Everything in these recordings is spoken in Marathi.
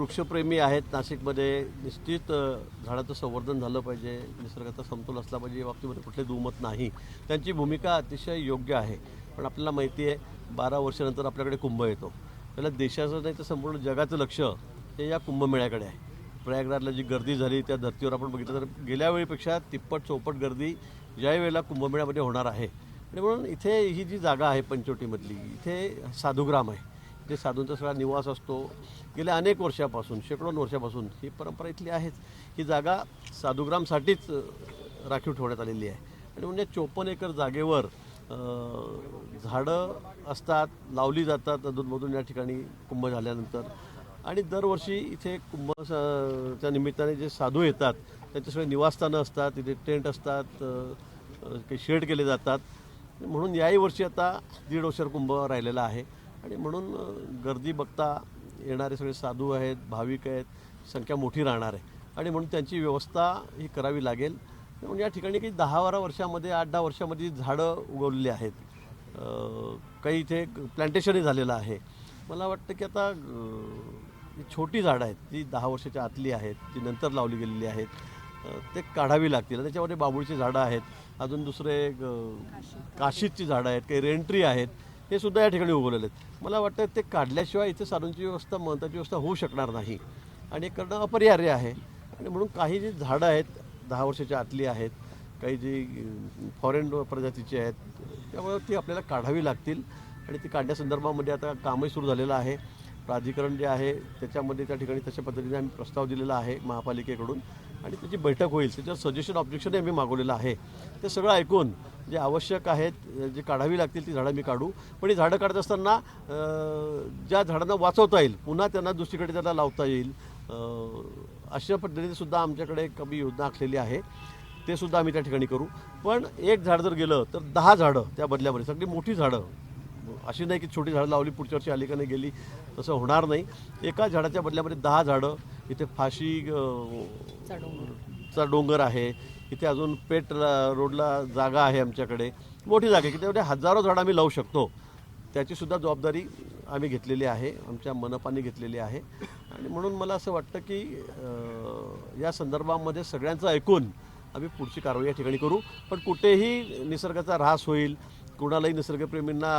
वृक्षप्रेमी आहेत नाशिकमध्ये निश्चित झाडाचं संवर्धन झालं पाहिजे निसर्गाचा समतोल असला पाहिजे या बाबतीमध्ये कुठले दुमत नाही. त्यांची भूमिका अतिशय योग्य आहे. पण आपल्याला माहिती आहे बारा वर्षानंतर आपल्याकडे कुंभ येतो. त्याला देशाचं नाही तर संपूर्ण जगाचं लक्ष हे या कुंभमेळ्याकडे आहे. प्रयागराजला जी गर्दी झाली त्या धर्तीवर आपण बघितलं तर गेल्या वेळीपेक्षा तिप्पट चौपट गर्दी ज्या वेळेला कुंभमेळ्यामध्ये होणार आहे. आणि म्हणून इथे ही जी जागा आहे पंचवटीमधली इथे साधुग्राम आहे. जे साधूंचा सगळा निवास असतो. गेल्या अनेक वर्षापासून शेकडो वर्षापासून ही परंपरा इथली आहेच. ही जागा साधुग्रामसाठीच राखीव ठेवण्यात आलेली आहे. आणि म्हणजे चोपन्न एकर जागेवर झाडं असतात लावली जातात अधूनमधून या ठिकाणी कुंभ झाल्यानंतर. आणि दरवर्षी इथे कुंभ स- च्या निमित्ताने जे साधू येतात त्यांचे सगळे निवासस्थानं असतात तिथे टेंट असतात काही शेड केले जातात. म्हणून याही वर्षी आता दीड वर्ष कुंभ राहिलेला आहे. आणि म्हणून गर्दी बघता येणारे सगळे साधू आहेत भाविक आहेत संख्या मोठी राहणार आहे. आणि म्हणून त्यांची व्यवस्था ही करावी लागेल. म्हणून या ठिकाणी काही दहा बारा वर्षामध्ये आठ दहा वर्षामध्ये झाडं उगवलेली आहेत काही इथे प्लांटेशनही झालेलं आहे. मला वाटतं की आता ही छोटी झाडं आहेत जी दहा वर्षाच्या आतली आहेत जी नंतर लावली गेलेली आहेत ते काढावी लागतील. त्याच्यामध्ये बाबुळची झाडं आहेत अजून दुसरे अ, काशीची झाडं आहेत काही रेंट्री आहेत हे सुद्धा या ठिकाणी उगवलेले आहेत मला वाटतं ते काढल्याशिवाय इथे साधूंची व्यवस्था महत्त्वाची व्यवस्था होऊ शकणार नाही. आणि हे करणं अपरिहार्य आहे. आणि म्हणून काही जी झाडं आहेत दहा वर्षाच्या आतली आहेत काही जी फॉरेन प्रजातीची आहेत त्यामुळे ती आपल्याला काढावी लागतील. आणि ती काढण्यासंदर्भामध्ये आता कामही सुरू झालेलं आहे. प्राधिकरण जे आहे त्याच्यामध्ये त्या ठिकाणी तशा पद्धतीने आम्ही प्रस्ताव दिलेला आहे महापालिकेकडून. आणि त्याची बैठक होईल. त्याच्यावर सजेशन ऑब्जेक्शनही आम्ही मागवलेलं आहे. ते सगळं ऐकून जे आवश्यक आहेत जे काढावी लागतील ती झाडं मी काढू. पण ही झाडं काढत असताना ज्या झाडांना वाचवता येईल पुन्हा त्यांना दुसरीकडे त्यांना लावता येईल. अशा पद्धतीने सुद्धा आमच्याकडे कमी योजना आखलेली आहे. ते सुद्धा आम्ही त्या ठिकाणी करू. पण एक झाड जर गेलं तर दहा झाडं त्या बदल्यामध्ये सगळी मोठी झाडं. अशी नाही की छोटी झाडं लावली पुढच्या वर्षी आली का नाही गेली तसं होणार नाही. एका झाडाच्या बदल्यामध्ये दहा झाडं इथे फाशी चा डोंगर आहे इथे अजून पेट रोडला जागा आहे आमच्याकडे. मोठी जागा आहे. की तेवढे हजारो झाडं आम्ही लावू शकतो. त्याचीसुद्धा जबाबदारी आम्ही घेतलेली आहे. आमच्या मनपाने घेतलेली आहे. आणि म्हणून मला असं वाटतं की या संदर्भामध्ये सगळ्यांचं ऐकून आम्ही पुढची कारवाई या ठिकाणी करू. पण कुठेही निसर्गाचा ऱ्हास होईल कुणालाही निसर्गप्रेमींना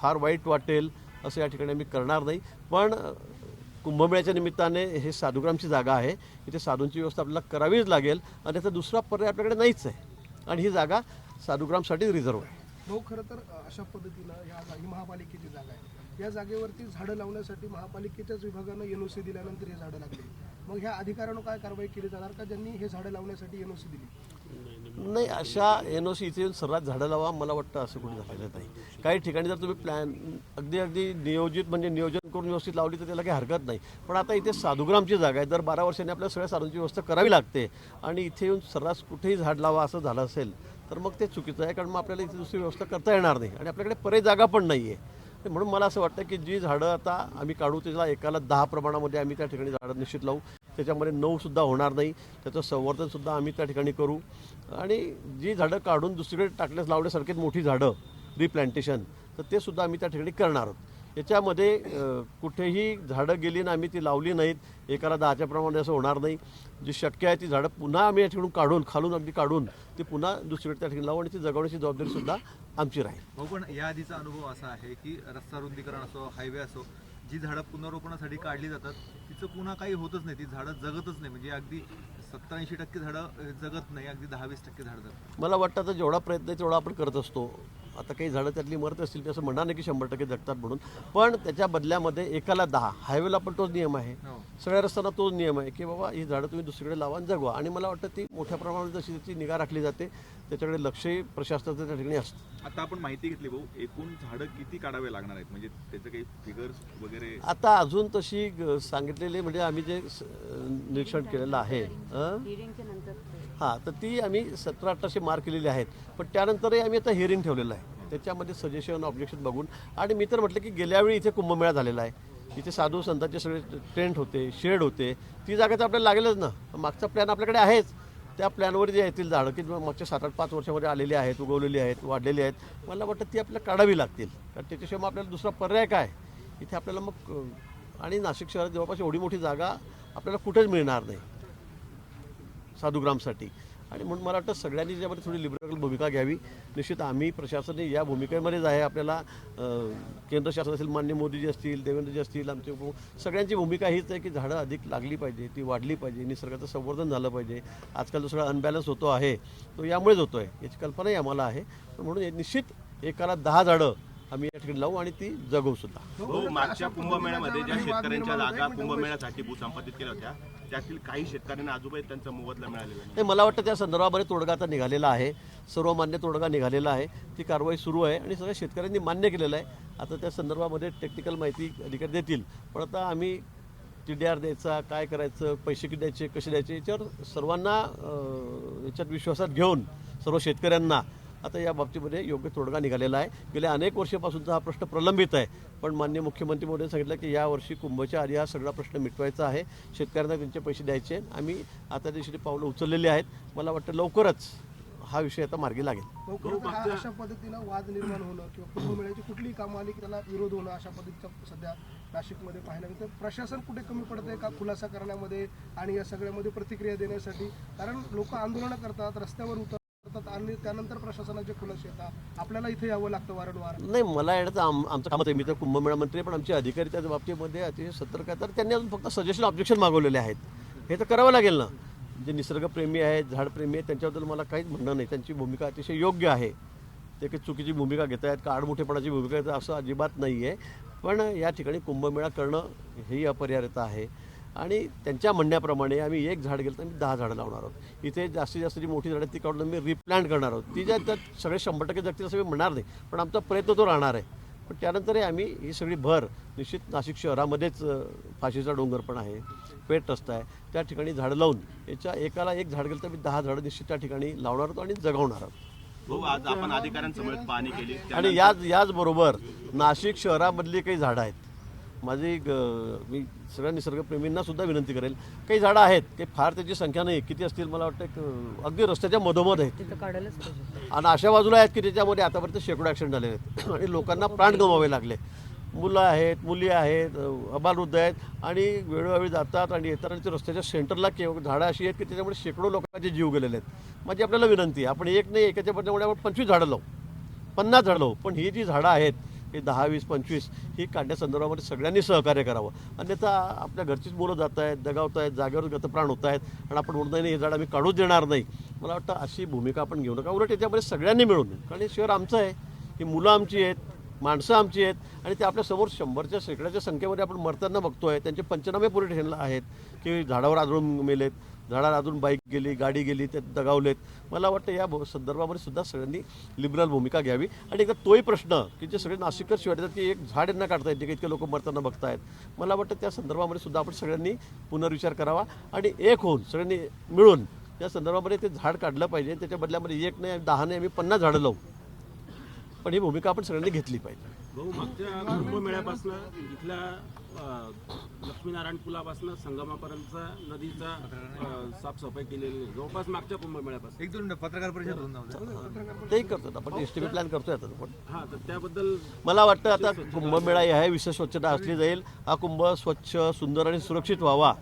फार वाईट वाटेल असं या ठिकाणी आम्ही करणार नाही. पण कुंभमेळ्याच्या निमित्ताने हे साधुग्रामची जागा आहे. इथे साधूंची व्यवस्था आपल्याला करावीच लागेल. आणि त्याचा दुसरा पर्याय आपल्याकडे नाहीच आहे. आणि ही जागा साधुग्रामसाठी रिझर्व आहे. भाऊ खरं तर अशा पद्धतीनं या जा- ही महापालिकेची जागा आहे. या जागेवरती झाडं लावण्यासाठी महापालिकेच्याच विभागानं एन ओ सी दिल्यानंतर हे झाडं लागली. मग ह्या अधिकाऱ्यानं काय कारवाई केली जाणार का? ज्यांनी हे झाडं लावण्यासाठी एन ओ सी दिली? नाही अशा एन ओ सी इथे येऊन सर्रात झाडं लावा मला वाटतं असं कुठे झालेलं नाही. काही ठिकाणी जर तुम्ही प्लॅन अगदी अगदी नियोजित म्हणजे नियोजन करून व्यवस्थित लावली तर त्याला काही हरकत नाही. पण आता इथे साधुग्रामची जागा आहे. दर बारा वर्षांनी आपल्याला सगळ्या साधूंची व्यवस्था करावी लागते. आणि इथे येऊन सर्रास कुठेही झाड लावा असं झालं असेल तर मग ते चुकीचं आहे. कारण मग आपल्याला इथे दुसरी व्यवस्था करता येणार नाही. आणि आपल्याकडे पर्याय जागा पण नाही आहे म्हणून मला असं वाटतं की जी झाडं आता आम्ही काढू त्याला एकाला दहा प्रमाणामध्ये आम्ही त्या ठिकाणी झाडं निश्चित लावू. त्याच्यामध्ये नऊसुद्धा होणार नाही. त्याचं संवर्धनसुद्धा आम्ही त्या ठिकाणी करू. आणि जी झाडं काढून दुसरीकडे टाकल्यास लावण्यासारखीच मोठी झाडं रिप्लांटेशन तर ते सुद्धा आम्ही त्या ठिकाणी करणार आहोत. याच्यामध्ये कुठेही झाडं गेली ना आम्ही ती लावली नाहीत. एकाला दहाच्या प्रमाणे असं होणार नाही. जी शक्य आहे ती झाडं पुन्हा आम्ही या ठिकाणून काढून खालून अगदी काढून ती पुन्हा दुसरीकडे त्या ठिकाणी लावू आणि ती जगवण्याची जबाबदारीसुद्धा आमची राहील. पण या आधीचा अनुभव असा आहे की रस्ता रुंदीकरण असो हायवे असो जी झाडं पुनर्रोपणासाठी काढली जातात तिचं पुन्हा काही होतच नाही. ती झाडं जगतच नाही. म्हणजे अगदी सत्तर ऐंशी टक्के झाडं जगत नाही. अगदी दहा वीस टक्के झाडं जगतात मला वाटतं आता जेवढा प्रयत्न आहे तेवढा आपण करत असतो. आता काही झाडं त्यातली मरत असतील ते असं म्हणणार नाही की शंभर टक्के जगतात म्हणून. पण त्याच्या बदल्यामध्ये एकाला दहा हायवेला पण तोच नियम आहे. हो. सगळ्या रस्त्यांना तोच नियम आहे की बाबा ही झाडं तुम्ही दुसरीकडे लावा आणि जगवा. आणि मला वाटतं ती मोठ्या प्रमाणात जशी त्याची निगा राखली जाते त्याच्याकडे लक्षही प्रशासनाचं त्या ठिकाणी असतं. आता आपण माहिती घेतली भाऊ एकूण झाडं किती काढावे लागणार आहेत? म्हणजे त्याचं काही फिगर्स वगैरे आता अजून तशी सांगितलेली म्हणजे आम्ही जे निरीक्षण केलेलं आहे? हां तर ती आम्ही सतरा अठराशे मार्क केलेली आहेत. पण त्यानंतरही आम्ही आता हिअरिंग ठेवलेलं आहे. त्याच्यामध्ये सजेशन ऑब्जेक्शन बघून. आणि मी तर म्हटलं की गेल्या वेळी इथे कुंभमेळा झालेला आहे. इथे साधू संतांचे सगळे टेंट होते शेड होते. ती जागा तर आपल्याला लागेलच ना. मागचा प्लॅन आपल्याकडे आहेच. त्या प्लॅनवर जे येतील झाडं की मागच्या सात आठ पाच वर्षामध्ये आलेली आहेत उगवलेली आहेत वाढलेली आहेत. मला वाटतं ती आपल्याला काढावी लागतील. कारण त्याच्याशिवाय मग आपल्याला दुसरा पर्याय काय? इथे आपल्याला मग आणि नाशिक शहरात जवळपास एवढी मोठी जागा आपल्याला कुठेच मिळणार नाही. साधुग्रामसाठी. आणि म्हणून मला वाटतं सगळ्यांनी त्यामध्ये थोडी लिबरल भूमिका घ्यावी. निश्चित आम्ही प्रशासने या भूमिकेमध्येच आहे. आपल्याला केंद्र शासन असेल मान्य मोदीजी असतील देवेंद्रजी असतील आमचे सगळ्यांची भूमिका हीच आहे की झाडं अधिक लागली पाहिजे ती वाढली पाहिजे निसर्गाचं संवर्धन झालं पाहिजे. आजकाल जो सगळा अनबॅलन्स होतो आहे तो यामुळेच होतो आहे याची कल्पनाही आम्हाला आहे. पण म्हणून निश्चित एकाला दहा झाडं आम्ही या ठिकाणी लावू आणि ती जगवू सुद्धा. हो मागच्या कुंभमेळ्यामध्ये ज्या शेतकऱ्यांच्या जागा कुंभमेळ्यासाठी भूसंपादित केल्या होत्या त्यातील काही शेतकऱ्यांना आजोबा त्यांचा मोबदला मिळालेला नाही. मला वाटतं त्या संदर्भामध्ये तोडगा आता निघालेला आहे. सर्वमान्य तोडगा निघालेला आहे. ती कारवाई सुरू आहे आणि सगळ्या शेतकऱ्यांनी मान्य केलेलं आहे. आता त्या संदर्भामध्ये टेक्निकल माहिती अधिकारी देतील. पण आता आम्ही टी डी आर द्यायचा काय करायचं पैसे किती द्यायचे कसे द्यायचे याच्यावर सर्वांना याच्यात विश्वासात घेऊन सर्व शेतकऱ्यांना आता या बाबतीमध्ये योग्य तोडगा निघालेला आहे. गेल्या अनेक वर्षापासूनचा हा प्रश्न प्रलंबित आहे. पण मान्य मुख्यमंत्री मोदींनी सांगितलं की यावर्षी कुंभच्या आधी हा सगळा प्रश्न मिटवायचा आहे. शेतकऱ्यांना त्यांचे पैसे द्यायचे आम्ही आता दिवशी पावलं उचललेली आहेत. मला वाटतं लवकरच हा विषय आता मार्गी लागेल. अशा पद्धतीनं वाद निर्माण होणं किंवा कुंभमेळ्याची कुठलीही कामं आली की त्याला विरोध होणं अशा पद्धतीचा सध्या नाशिकमध्ये पाहायला मिळतं प्रशासन कुठे कमी पडतंय का खुलासा करण्यामध्ये आणि या सगळ्यामध्ये प्रतिक्रिया देण्यासाठी? कारण लोक आंदोलनं करतात रस्त्यावर उतरतात. आणि त्यानंतर प्रशासनाचे खुलासे येतात आपल्याला इथे यावं लागतं वारंवार. नाही मला येण्याचं आम आमचं काम आहे. मी तर कुंभमेळा मंत्री पण आमचे अधिकारी त्या बाबतीमध्ये अतिशय सतर्क आहे तर त्यांनी अजून फक्त सजेशन ऑब्जेक्शन मागवलेले आहेत. हे तर करावं लागेल ना. जे निसर्गप्रेमी आहेत झाडप्रेमी आहेत त्यांच्याबद्दल मला काहीच म्हणणं नाही. त्यांची भूमिका अतिशय योग्य आहे. ते काही चुकीची भूमिका घेत आहेत का आडमोठेपणाची भूमिका घेत असं अजिबात नाही आहे पण या ठिकाणी कुंभमेळा करणं ही अपरिहार्यता आहे. आणि त्यांच्या म्हणण्याप्रमाणे आम्ही एक झाड गेलं तर आम्ही दहा झाडं लावणार आहोत. इथे जास्तीत जास्त जी मोठी झाडं आहेत ती काढून आम्ही रिप्लांट करणार आहोत. ती ज्या त्यात सगळे शंभर टक्के जगतील असं मी म्हणणार नाही पण आमचा प्रयत्न तो राहणार आहे. पण त्यानंतरही आम्ही ही सगळी भर निश्चित नाशिक शहरामध्येच फाशीचा डोंगर पण आहे पेट रस्ता आहे त्या ठिकाणी झाडं लावून याच्या एकाला एक झाड गेलं तर आम्ही दहा झाडं निश्चित त्या ठिकाणी लावणार आहोत आणि जगवणार आहोत. भाऊ आज आपण अधिकाऱ्यांसमवेत पाहणी केली. आणि याच याचबरोबर नाशिक शहरामधली काही झाडं आहेत माझी ग- मी सगळ्या निसर्गप्रेमींना सुद्धा विनंती करेल. काही झाडं आहेत काही फार त्याची संख्या नाही. किती असतील मला वाटतं एक, अगदी रस्त्याच्या मधोमध आहेत. आणि अशा बाजूला आहेत की त्याच्यामध्ये आतापर्यंत शेकडो ॲक्सिडेंट झालेले आहेत. आणि लोकांना प्राण गमावे लागले. मुलं आहेत मुली आहेत अबालवृद्ध आहेत. आणि वेळोवेळी जातात आणि येतात आणि ते रस्त्याच्या सेंटरला केवळ झाडं अशी आहेत की त्याच्यामुळे शेकडो लोकांचे जीव गेलेले आहेत. माझी आपल्याला विनंती आहे. आपण एक नाही एकाच्या बदल्यामुळे आपण पंचवीस झाडं लावू. पन्नास झाडं लावू. पण ही जी झाडं आहेत हे दहा वीस पंचवीस ही काढण्यासंदर्भामध्ये सगळ्यांनी सहकार्य करावं. अन्यथा आपल्या घरचीच मुलं जात आहेत दगावत आहेत जागेवर गतप्राण होत आहेत आणि आपण म्हणत नाही हे झाड आम्ही काढूच देणार नाही. मला वाटतं अशी भूमिका आपण घेऊ नका. उलट याच्यामध्ये सगळ्यांनी मिळून कारण हे शहर आमचं आहे. ही मुलं आमची आहेत. माणसं आमची आहेत आणि ते आपल्यासमोर शंभरच्या शेकड्याच्या संख्येमध्ये आपण मरताना बघतोय. त्यांचे पंचनामे पोलीस स्टेशनला आहेत की झाडावर आदळून मेलेत झाडावर अजून बाईक गेली गाडी गेली ते दगावलेत. मला वाटतं या संदर्भामध्ये सुद्धा सगळ्यांनी लिबरल भूमिका घ्यावी. आणि एकदा तोही प्रश्न की जे सगळे नाशिककर शिवाय की एक झाड यांना काढतायत जे की इतके लोक मरताना बघतायत. मला वाटतं त्या संदर्भामध्ये सुद्धा आपण सगळ्यांनी पुनर्विचार करावा आणि एक होऊन सगळ्यांनी मिळून त्या संदर्भामध्ये ते झाड काढलं पाहिजे. त्याच्या बदल्यामध्ये एक नाही दहा नाही आम्ही पन्नास झाडं लावू. पण ही भूमिका आपण सगळ्यांनी घेतली पाहिजे. भाऊ मागच्या कुंभमेळ्यापासून इथल्या लक्ष्मीनारायण पुलापासून संगमापर्यंतचा नदीचा साफसफाई केलेली आहे. जवळपास मागच्या कुंभमेळ्यापासून. एक दोन मिनिटं पत्रकार परिषद होऊन जाऊ द्या. तेही करतात आपण एस टी प्लॅन करतोय आता पण हा तर त्याबद्दल मला वाटतं आता कुंभमेळा ह्या विशेष स्वच्छता असली जाईल. हा कुंभ स्वच्छ सुंदर आणि सुरक्षित व्हावा.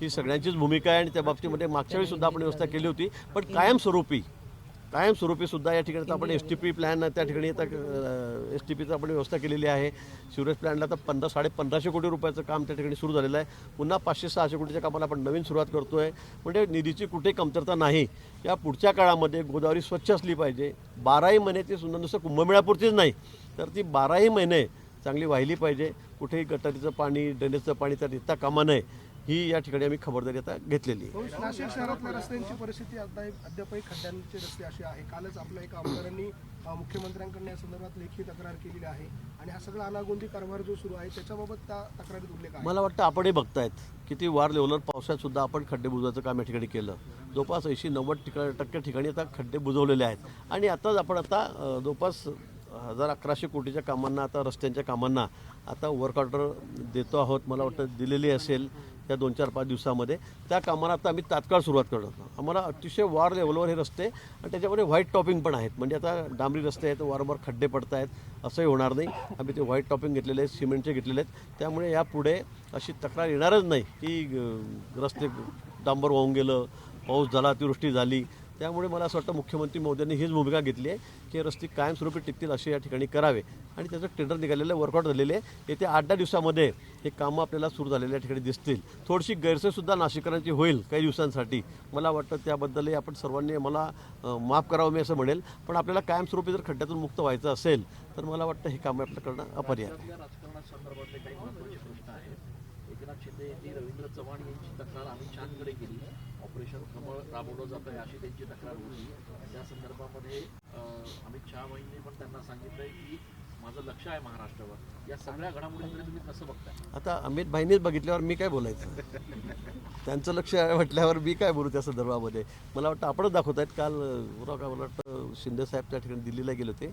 ही सगळ्यांचीच भूमिका आहे आणि त्या बाबतीमध्ये मागच्या वेळी सुद्धा आपण व्यवस्था केली होती. पण कायमस्वरूपी कायमस्वरूपी सुद्धा या ठिकाणी आपण एस टी पी प्लॅन त्या ठिकाणी आता एस टी पीचं आपण व्यवस्था केलेली आहे. शिवराज प्लॅनला आता पंधरा साडे पंधराशे कोटी रुपयाचं काम त्या ठिकाणी सुरू झालेलं आहे. पुन्हा पाचशे सहाशे कोटीच्या कामाला आपण नवीन सुरुवात करतोय. म्हणजे निधीची कुठेही कमतरता नाही. या पुढच्या काळामध्ये गोदावरी स्वच्छ असली पाहिजे. बाराही महिन्याची सुंदर नुसतं कुंभमेळ्यापुरतीच नाही. तर ती बाराही महिने चांगली वाहिली पाहिजे. कुठेही गटारीचं पाणी ड्रेनेजचं पाणी त्यात येता कामा नये. ही या ठिकाणी आम्ही खबरदारी आता घेतलेली आहे. नाशिक शहरातल्या रस्त्यांची परिस्थिती अद्यापही खड्ड्यांचे रस्ते असे आहे. कालच आपल्या एका आमदारांनी मुख्यमंत्र्यांकडून या संदर्भात लेखी तक्रार केलेली आहे आणि हा सगळा अनागोंदी कारभार जो सुरू आहे त्याच्याबाबत त्या तक्रारीत उल्लेख आहे. मला वाटतं आपणही बघतायत किती वार लेवलर पावसात सुद्धा आपण खड्डे बुजवायचं काम या ठिकाणी केलं. जवळपास ऐंशी नव्वद टक्के ठिकाणी आता खड्डे बुजवलेले आहेत. आणि आताच आपण आता जवळपास हजार अकराशे कोटीच्या कामांना आता रस्त्यांच्या कामांना आता वर्क ऑर्डर देतो आहोत मला वाटतं दिलेली असेल या दोन चार पाच दिवसामध्ये. त्या कामाला आता आम्ही तात्काळ सुरुवात करत आहोत. आम्हाला अतिशय वार लेवलवर हे रस्ते आणि त्याच्यामध्ये व्हाईट टॉपिंग पण आहेत. म्हणजे आता डांबरी रस्ते आहेत वारंवार खड्डे पडत आहेत असंही होणार नाही. आम्ही ते व्हाईट टॉपिंग घेतलेले आहेत सिमेंटचे घेतलेले आहेत. त्यामुळे यापुढे अशी तक्रार येणारच नाही की रस्ते डांबर वाहून गेलं पाऊस झाला अतिवृष्टी झाली त्यामुळे मला असं वाटतं मुख्यमंत्री मोदयांनी हीच भूमिका घेतली आहे की रस्ते कायमस्वरूपी टिकतील असे या ठिकाणी करावे. आणि त्याचं टेंडर निघालेलं वर्कआउट झालेले आहे. येत्या आठ दहा दिवसामध्ये हे कामं आपल्याला सुरू झालेल्या या ठिकाणी दिसतील. थोडीशी गैरसोयसुद्धा नाशिकरांची होईल काही दिवसांसाठी. मला वाटतं त्याबद्दलही आपण सर्वांनी मला माफ करावं मी असं म्हणेल. पण आपल्याला कायमस्वरूपी जर खड्ड्यातून मुक्त व्हायचं असेल तर मला वाटतं हे कामं आपलं करणं अपरिहार्य एकनाथ शिंदे यांनी रवींद्र चव्हाण यांची तक्रार आम्ही छानकडे केली. ऑपरेशन कमळ राबवलं जात आहे अशी त्यांची तक्रार होती. त्या संदर्भामध्ये अमित शहा यांनी पण त्यांना सांगितलंय की माझं लक्ष आहे महाराष्ट्रावर. या सगळ्या घडामोडींकडे तुम्ही कसं बघताय? आता अमित भाईंनीच बघितल्यावर मी काय बोलायचं? त्यांचं लक्ष आहे म्हटल्यावर मी काय बोलू त्या संदर्भामध्ये? मला वाटतं आपणच दाखवत आहेत काल अं, का मला वाटतं? शिंदेसाहेब त्या ठिकाणी दिल्लीला गेले होते.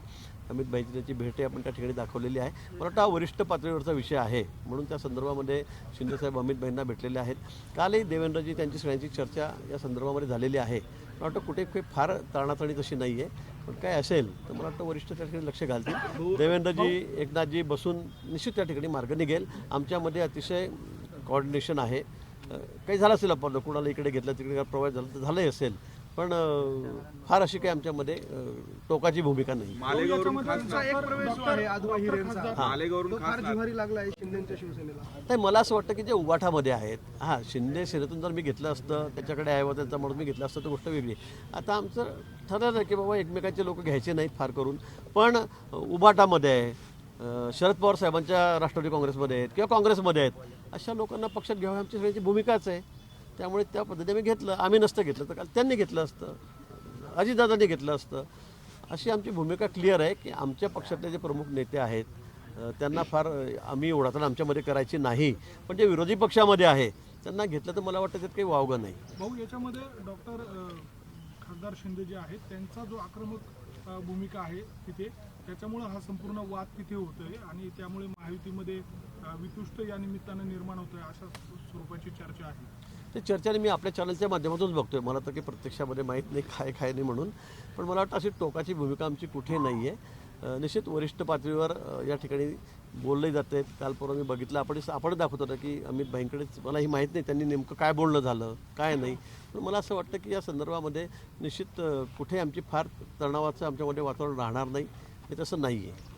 अमित भाईची त्याची भेटही आपण त्या ठिकाणी दाखवलेली आहे. मला वाटतं हा वरिष्ठ पातळीवरचा विषय आहे. म्हणून त्या संदर्भामध्ये शिंदेसाहेब अमित भाईंना भेटलेले आहेत. कालही देवेंद्रजी त्यांची सगळ्यांची चर्चा या संदर्भामध्ये झालेली आहे. मला वाटतं कुठे काही फार ताणाताणी तशी नाही आहे पण काय असेल तर मला वाटतं वरिष्ठ त्या ठिकाणी लक्ष घालतील. देवेंद्रजी एकनाथजी बसून निश्चित त्या ठिकाणी मार्ग निघेल. आमच्यामध्ये अतिशय कॉर्डिनेशन आहे. काही झालं असेल आपण? कुणाला इकडे घेतलं तिकडे प्रोव्हाइड झालं तर झालंही असेल. पण फार अशी काही आमच्यामध्ये टोकाची भूमिका नाही. नाही. मला असं वाटतं की जे उबाठामध्ये आहेत हां शिंदे सेनेतून जर मी घेतलं असतं त्याच्याकडे आहे व त्यांचा म्हणून मी घेतलं असतं तर गोष्ट वेगळी. आता आमचं ठरलं की बाबा एकमेकांचे लोक घ्यायचे नाहीत फार करून पण उबाटामध्ये आहे शरद पवार साहेबांच्या राष्ट्रवादी काँग्रेसमध्ये आहेत किंवा काँग्रेसमध्ये आहेत अशा लोकांना पक्षात घ्यावं आमची सगळ्यांची भूमिकाच आहे. त्यामुळे त्या पद्धतीने मी घेतलं. आम्ही नसतं घेतलं. तर त्यांनी घेतलं असतं. अजितदादांनी घेतलं असतं. अशी आमची भूमिका क्लिअर आहे की आमच्या पक्षातले जे प्रमुख नेते आहेत त्यांना फार आम्ही ओढाताना आमच्यामध्ये करायची नाही. पण जे विरोधी पक्षामध्ये आहे त्यांना घेतलं तर मला वाटतं त्यात काही वावगं नाही. भाऊ याच्यामध्ये डॉक्टर खासदार शिंदे जे आहेत त्यांचा जो आक्रमक भूमिका आहे तिथे त्याच्यामुळं हा संपूर्ण वाद तिथे होतोय आणि त्यामुळे महायुतीमध्ये वितुष्ट या निमित्तानं निर्माण होतोय अशा स्वरूपाची चर्चा आहे. ते चर्चा मी आपल्या चॅनलच्या माध्यमातूनच बघतोय. मला तर काही प्रत्यक्षामध्ये माहीत नाही काय काय नाही म्हणून. पण मला वाटतं अशी टोकाची भूमिका आमची कुठे नाही आहे निश्चित वरिष्ठ पातळीवर या ठिकाणी बोलले जाते. काल परवा मी बघितलं. आपण आपण दाखवत होतं की अमित भाईंकडेच मला ही माहीत नाही त्यांनी नेमकं काय बोलणं झालं काय नाही. पण मला असं वाटतं की या संदर्भामध्ये निश्चित कुठे आमची फार तणावाचं आमच्यामध्ये वातावरण राहणार नाही हे तसं नाही आहे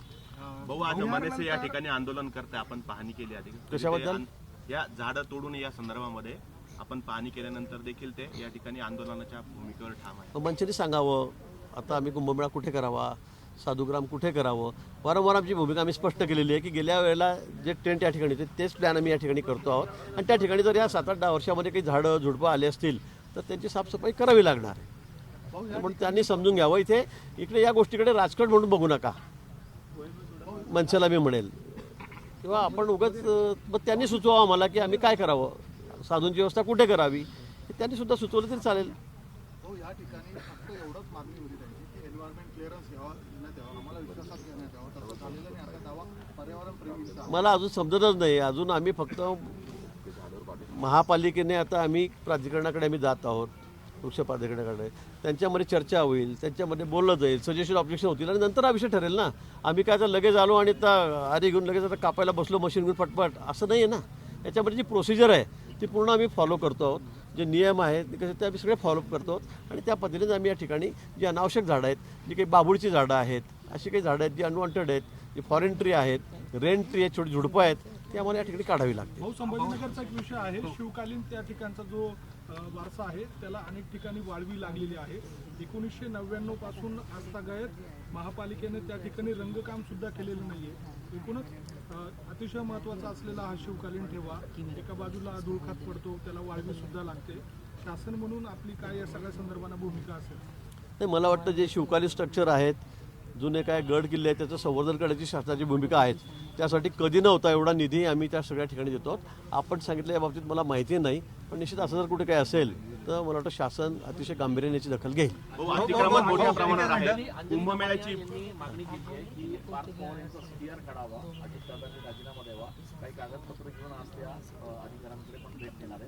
भाऊ आज मनसे या ठिकाणी आंदोलन करते आपण पाहणी केली आधी. कशाबद्दल? या झाडं तोडून या संदर्भामध्ये आपण पाहणी केल्यानंतर देखील ते या ठिकाणी आंदोलनाच्या भूमिकेवर ठाम आहे मंचनी सांगावं आता आम्ही कुंभमेळा कुठे करावा साधुग्राम कुठे करावं? वारंवार आमची भूमिका आम्ही स्पष्ट केलेली आहे की गेल्या वेळेला जे टेंट या ठिकाणी होते तेच प्लॅन आम्ही या ठिकाणी करतो आहोत. आणि त्या ठिकाणी जर या सात आठ दहा वर्षामध्ये काही झाडं झुडपं आले असतील तर त्यांची साफसफाई करावी लागणार आहे. पण त्यांनी समजून घ्यावं इथे. इकडे या गोष्टीकडे राजकारण म्हणून बघू नका. मनसेला मी म्हणेल. किंवा आपण उगाच मग त्यांनी सुचवावं आम्हाला की आम्ही काय करावं? साधूंची व्यवस्था कुठे करावी? हे त्यांनी सुद्धा सुचवलं तरी चालेल. हो या ठिकाणी फक्त एवढंच मागणी होती त्यांची की एन्व्हायरमेंट क्लिअरन्स घ्यावा घेण्यात यावा. आम्हाला विश्वासात घेण्यात यावा. तसं झालेलं नाही. आता दावा पर्यावरण प्रेमीचा मला अजून समजतच नाही. अजून आम्ही फक्त महापालिकेने आता आम्ही प्राधिकरणाकडे आम्ही जात आहोत. वृक्ष प्राधिकरणाकडे. त्यांच्यामध्ये चर्चा होईल. त्यांच्यामध्ये बोललं जाईल. सजेशन ऑब्जेक्शन होतील. आणि नंतर हा विषय ठरेल ना. आम्ही काय आता लगेच आलो आणि आता आधी घेऊन लगेच आता कापायला बसलो मशीन घेऊन पटपट असं नाही आहे ना. याच्यामध्ये जी प्रोसिजर आहे ती पूर्ण आम्ही फॉलो करतो आहोत. जे नियम आहेत ते कसे ते आम्ही सगळे फॉलोअप करतो आहोत. आणि त्या पद्धतीने आम्ही या ठिकाणी जी अनावश्यक झाडं आहेत जी काही बाबुळची झाडं आहेत अशी काही झाडं आहेत जी अनवॉन्टेड आहेत जी फॉरेन ट्री आहेत रेन ट्री आहेत छोटी झुडपं आहेत ती आम्हाला या ठिकाणी काढावी लागते. भाऊ संभाजीनगरचा एक विषय आहे. शिवकालीन त्या ठिकाणचा जो वारसा आहे त्याला अनेक ठिकाणी वाळवी लागलेली आहे. एकोणीसशे नव्याण्णवपासून आजतागायत महापालिकेने त्या ठिकाणी रंगकाम सुद्धा केलेलं नाहीये. एकूणच अतिशय महत्त्वाचा असलेला हा शिवकालीन ठेवा. एका बाजूला धुळखात पडतो त्याला वाळवी सुद्धा लागते. शासन म्हणून आपली काय या सगळ्या संदर्भानं भूमिका असेल? नाही मला वाटतं जे शिवकालीन स्ट्रक्चर आहेत जुने काय गड किल्ले आहेत त्याचं संवर्धन करण्याची शासनाची भूमिका आहे त्यासाठी कधी नव्हता एवढा निधी आम्ही त्या सगळ्या ठिकाणी देतो. आपण सांगितलं या बाबतीत मला माहिती नाही पण निश्चित असं जर कुठे काय असेल तर मला वाटतं शासन अतिशय गांभीर्याने याची दखल घेईल. भाऊ अतिक्रमण मोठ्या प्रमाणात आहे. कुंभमेळ्याची यांनी मागणी केली आहे की पार्थ पवार यांचा सीडीआर काढावा राजीनामा द्यावा काही कागदपत्र घेऊन आज त्या अधिकाऱ्यांकडे पण भेट देणार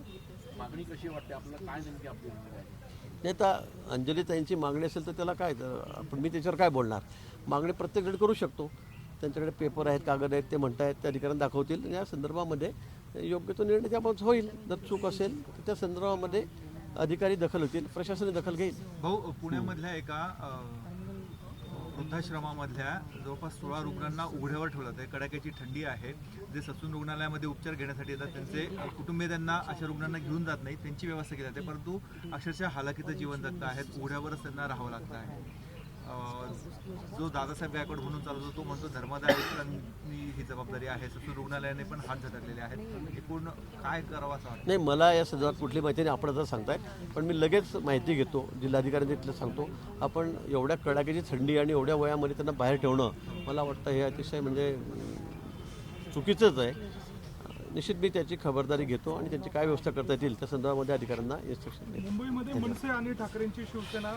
मागणी कशी वाटते आपल्याला काय नेमकी आपली नाही तर अंजलीताईंची मागणी असेल तर त्याला काय तर आपण मी त्याच्यावर काय बोलणार? मागणी प्रत्येकजण करू शकतो. त्यांच्याकडे पेपर आहेत कागद आहेत ते म्हणत आहेत त्या अधिकाऱ्यांना दाखवतील. या संदर्भामध्ये योग्य तो निर्णय त्याबाबत होईल. जर चूक असेल तर त्या संदर्भामध्ये अधिकारी दखल होतील प्रशासनाने दखल घेईल. भाऊ पुण्यामधल्या एका वृद्धाश्रमामधल्या जवळपास सोळा रुग्णांना उघड्यावर ठेवलं आहे कडाक्याची थंडी आहे. जे ससून रुग्णालयामध्ये उपचार घेण्यासाठी येतात त्यांचे कुटुंबीय त्यांना अशा रुग्णांना घेऊन जात नाही त्यांची व्यवस्था केली जाते. परंतु अक्षरशः हालाकीचं जीवन जगत आहेत. उघड्यावरच त्यांना राहावं लागतं आहे. जो दादासाहेब गायकवाड म्हणून चालवतो तो म्हणतो धर्मादाय ही जबाबदारी आहे. ससून रुग्णालयाने पण हात झटकलेले आहेत. एकूण काय करावं असं वाटतं? नाही मला या संदर्भात कुठली माहिती नाही आपण आता सांगताय. पण मी लगेच माहिती घेतो जिल्हाधिकाऱ्यांनी तिथलं सांगतो. आपण एवढ्या कडाक्याची थंडी आणि एवढ्या वयामध्ये त्यांना बाहेर ठेवणं मला वाटतं हे अतिशय म्हणजे चुकीचंच आहे. निश्चित मी त्याची खबरदारी घेतो आणि त्याची काय व्यवस्था करता येतील त्या संदर्भामध्ये अधिकाऱ्यांना इन्स्ट्रक्शन मुंबईमध्ये मनसे आणि ठाकरेंची शिवसेना